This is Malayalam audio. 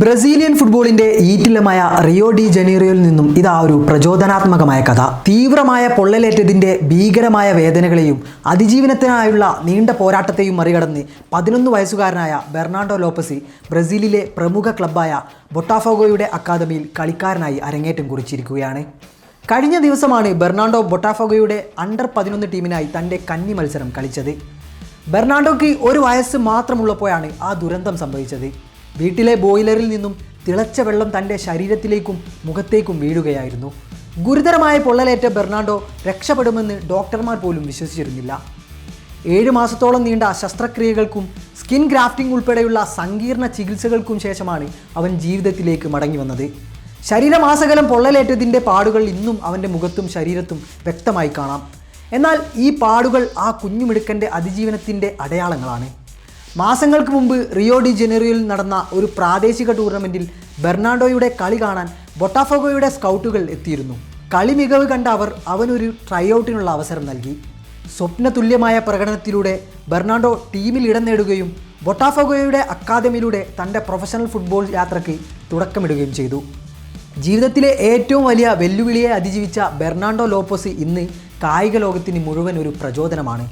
ബ്രസീലിയൻ ഫുട്ബോളിന്റെ ഈറ്റില്ലമായ റിയോ ഡി ജനീറോയിൽ നിന്നും ഇതാ ഒരു പ്രചോദനാത്മകമായ കഥ. തീവ്രമായ പൊള്ളലേറ്റതിന്റെ ഭീകരമായ വേദനകളെയും അതിജീവനത്തിനായുള്ള നീണ്ട പോരാട്ടത്തെയും മറികടന്ന് പതിനൊന്ന് വയസ്സുകാരനായ ബെർണാണ്ടോ ലോപ്പസി ബ്രസീലിലെ പ്രമുഖ ക്ലബ്ബായ ബൊട്ടാഫോഗോയുടെ അക്കാദമിയിൽ കളിക്കാരനായി അരങ്ങേറ്റം കുറിച്ചിരിക്കുകയാണ്. കഴിഞ്ഞ ദിവസമാണ് ബെർണാണ്ടോ ബൊട്ടാഫോഗോയുടെ അണ്ടർ പതിനൊന്ന് ടീമിനായി തന്റെ കന്നി മത്സരം കളിച്ചത്. ബെർണാണ്ടോയ്ക്ക് ഒരു വയസ്സ് മാത്രമുള്ളപ്പോഴാണ് ആ ദുരന്തം സംഭവിച്ചത്. വീട്ടിലെ ബോയിലറിൽ നിന്നും തിളച്ച വെള്ളം തന്റെ ശരീരത്തിലേക്കും മുഖത്തേക്കും വീഴുകയായിരുന്നു. ഗുരുതരമായ പൊള്ളലേറ്റ ബെർണാണ്ടോ രക്ഷപ്പെടുമെന്ന് ഡോക്ടർമാർ പോലും വിശ്വസിച്ചിരുന്നില്ല. ഏഴ് മാസത്തോളം നീണ്ട ശസ്ത്രക്രിയകൾക്കും സ്കിൻ ഗ്രാഫ്റ്റിംഗ് ഉൾപ്പെടെയുള്ള സങ്കീർണ ചികിത്സകൾക്കും ശേഷമാണ് അവൻ ജീവിതത്തിലേക്ക് മടങ്ങി വന്നത്. ശരീരമാസകലം പൊള്ളലേറ്റതിന്റെ പാടുകൾ ഇന്നും അവന്റെ മുഖത്തും ശരീരത്തും വ്യക്തമായി കാണാം. എന്നാൽ ഈ പാടുകൾ ആ കുഞ്ഞുമിടുക്കന്റെ അതിജീവനത്തിന്റെ അടയാളങ്ങളാണ്. മാസങ്ങൾക്ക് മുമ്പ് റിയോ ഡി ജനറിയിൽ നടന്ന ഒരു പ്രാദേശിക ടൂർണമെന്റിൽ ബെർണാഡോയുടെ കളി കാണാൻ ബൊട്ടാഫോഗോയുടെ സ്കൗട്ടുകൾ എത്തിയിരുന്നു. കളി മികവ് കണ്ട അവർ അവനൊരു ട്രൈ ഔട്ടിനുള്ള അവസരം നൽകി. സ്വപ്ന തുല്യമായ പ്രകടനത്തിലൂടെ ബെർണാഡോ ടീമിൽ ഇടം നേടുകയും ബൊട്ടാഫോഗോയുടെ അക്കാദമിയിലൂടെ തന്റെ പ്രൊഫഷണൽ ഫുട്ബോൾ യാത്രയ്ക്ക് തുടക്കമിടുകയും ചെയ്തു. ജീവിതത്തിലെ ഏറ്റവും വലിയ വെല്ലുവിളിയെ അതിജീവിച്ച ബെർണാണ്ടോ ലോപ്പോസ് ഇന്ന് കായിക ലോകത്തിന് മുഴുവൻ ഒരു പ്രചോദനമാണ്.